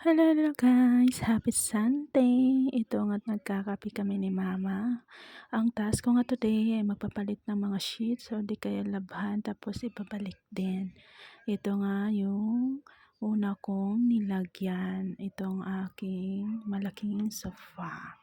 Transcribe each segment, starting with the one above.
Hello, hello guys! Happy Sunday! Ito nga't nagkakape kami ni Mama. Ang task ko nga today ay magpapalit ng mga sheets o di kaya labhan tapos ibabalik din. Ito nga yung una kong nilagyan. Itong aking malaking sofa.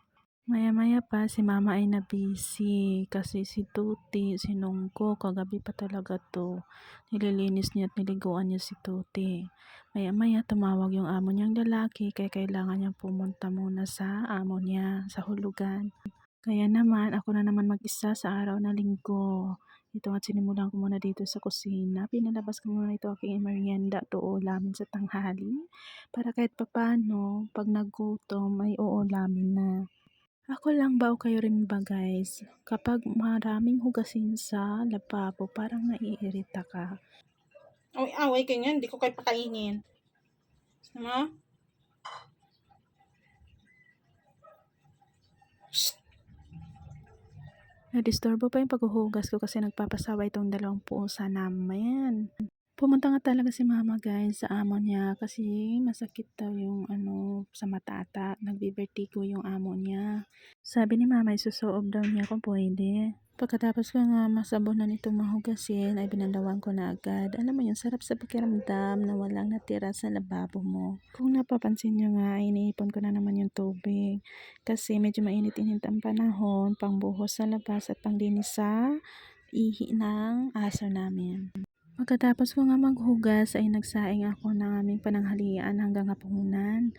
Maya-maya pa si Mama ay na-busy kasi si Tuti, si Nongko, kagabi pa talaga to. Nililinis niya at niliguan niya si Tuti. Maya-maya tumawag yung amo niyang lalaki kaya kailangan niyang pumunta muna sa amo niya sa hulugan. Kaya naman ako na naman mag-isa sa araw na linggo. Ito at sinimulan ko muna dito sa kusina. Pinalabas ko muna ito aking merienda to ulamin sa tanghali. Para kahit papano, pag nagutom ay uulamin na. Ako lang ba o kayo rin ba guys? Kapag maraming hugasin sa lababo, parang naiirita ka. Away-away kayo niyan, hindi ko kayo pakainin. Gusto mo? Nadisturbo pa yung paghuhugas ko kasi nagpapasawa itong dalawang pusa namin. Pumunta nga talaga si mama guys sa amo niya kasi masakit daw yung ano sa matata. Nagbibertigo yung amo niya. Sabi ni mama isusoob daw niya kung pwede. Pagkatapos ko nga masabunan itong mahugasin ay binandawan ko na agad. Alam mo yung sarap sa pakiramdam na walang natira sa lababo mo. Kung napapansin nyo nga iniipon ko na naman yung tubig. Kasi medyo mainit-init ang panahon, pangbuhos sa labas at panglinis sa ihi ng aso namin. Pagkatapos ko nga maghugas ay nagsaing ako ng aming pananghalian hanggang hapunan.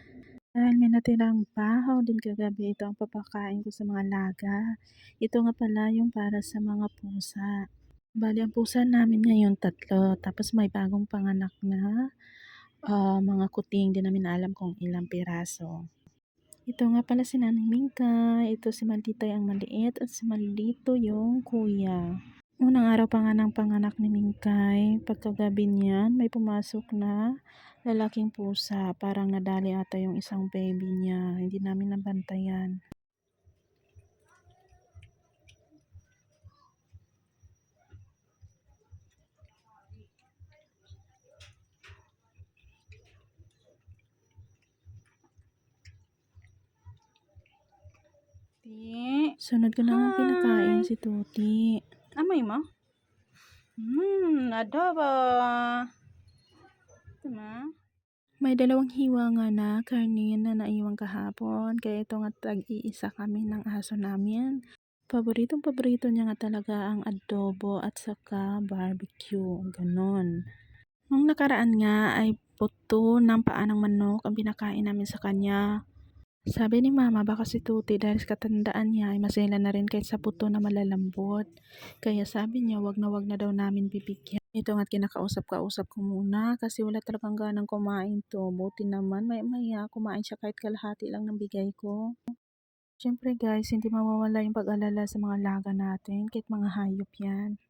Dahil may natirang bahaw din kagabi, ito ang papakain ko sa mga laga. Ito nga pala yung para sa mga pusa. Bali, ang pusa namin ngayon tatlo. Tapos may bagong panganak na uh, mga kuting. Di namin alam kung ilang piraso. Ito nga pala si Nanay Mingka. Ito si Maldita ang maliit at si Maldito yung kuya. Unang araw pa nga ng panganak ni Mingkay, pagkagabi niyan, may pumasok na lalaking pusa. Parang nadali ata yung isang baby niya. Hindi namin nabantayan. Sunod ko na nga pinakain si Tuti. Mo? Mmm, adobo. Tama. May dalawang hiwa nga na karne na naiwan kahapon. Kaya ito nga tag-iisa kami ng aso namin. Paboritong paborito niya nga talaga ang adobo at saka barbecue. Ganon. Nung nakaraan nga ay puto ng paa ng manok ang pinakain namin sa kanya. Sabi ni mama baka si Tuti dahil sa katandaan niya ay masela na rin kahit sa puto na malalambot. Kaya sabi niya wag na wag na daw namin bibigyan. Ito nga't kinakausap-kausap ko muna kasi wala talagang ganang kumain to. Buti naman may maya kumain siya kahit kalahati lang ng bigay ko. Siyempre guys, hindi mawawala yung pag-alala sa mga laga natin kahit mga hayop yan.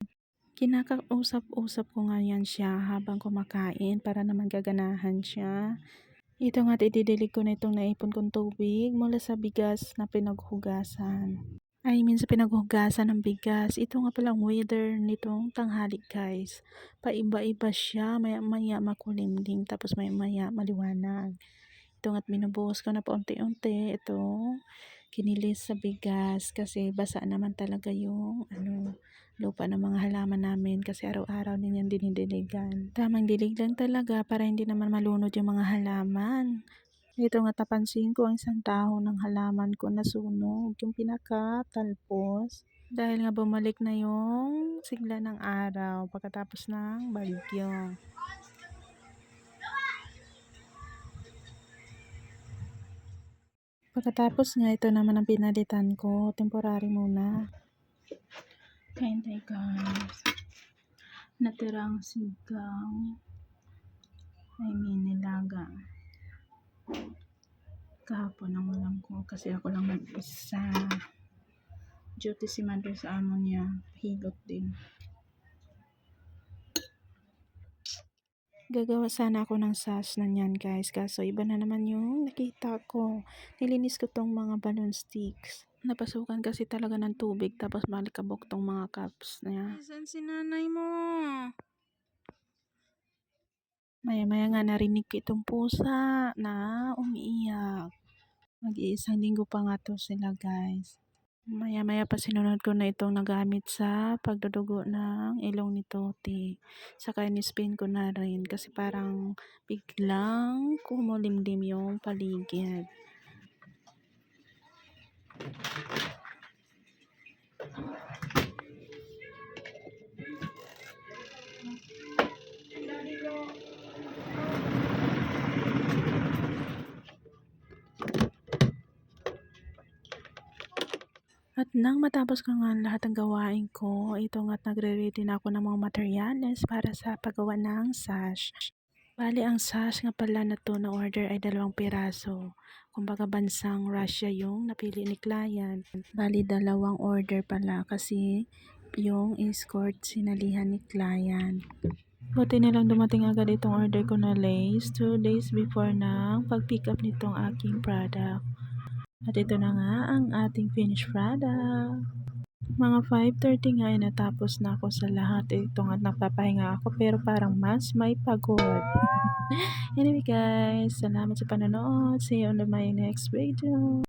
Kinakausap-usap ko nga yan siya habang kumakain para naman gaganahan siya. Ito nga't ididilig ko na itong naipon kong tubig mula sa bigas na pinaghugasan. I mean sa pinaghugasan ng bigas. Ito nga palang weather nitong tanghali guys. Paiba-iba siya. Maya-maya makulimlim. Tapos maya-maya maliwanag. Ito nga't binubuhos ko na paunti-unti. Ito kinilis sa bigas. Kasi basa naman talaga yung ano, lupa ng mga halaman namin. Kasi araw-araw din yan dinidiligan. Tamang dilig lang talaga para hindi naman malunod yung mga halaman. Dito nga tapansin ko ang isang dahon ng halaman ko na sunog, yung pinaka-talpos. Dahil nga bumalik na yung sigla ng araw pagkatapos ng bagyo. Pagkatapos nga ito naman ang pinalitan ko, temporary muna. Hintay guys. Natirang sigaw. I mean, nilaga kahapon ang ulam ko kasi ako lang mag-isa duty si mother sa amo niya hilot din gagawa sana ako ng sas na niyan guys kaso iba na naman yung nakita ko nilinis ko tong mga balloon sticks napasukan kasi talaga ng tubig tapos malikabok tong mga cups niya Saan si nanay mo? Maya-maya nga narinig ko itong pusa na umiiyak. Mag-iisang linggo pa nga 'to sila guys. Maya-maya pa sinunod ko na itong nagamit sa pagdudugo ng ilong ni Toti. Saka in-spin ko na rin kasi parang biglang kumulimlim yung paligid. At nang matapos ko nga lahat ng gawain ko, ito nga't nagre-ready na ako ng mga materyales para sa paggawa ng sash. Bale ang sash nga pala na 'to na order ay dalawang piraso. Kumbaga bansang Russia yung napili ni client. Bale dalawang order pala kasi yung escort sinalihan ni client. Buti na lang dumating agad itong order ko na lace 2 days before ng pag-pick up nitong aking product. At ito na nga ang ating finished product. Mga 5.30 nga ay natapos na ako sa lahat. Ito nga nagpapahinga ako pero parang mas may pagod. anyway guys, salamat sa panonood. See you on my next video.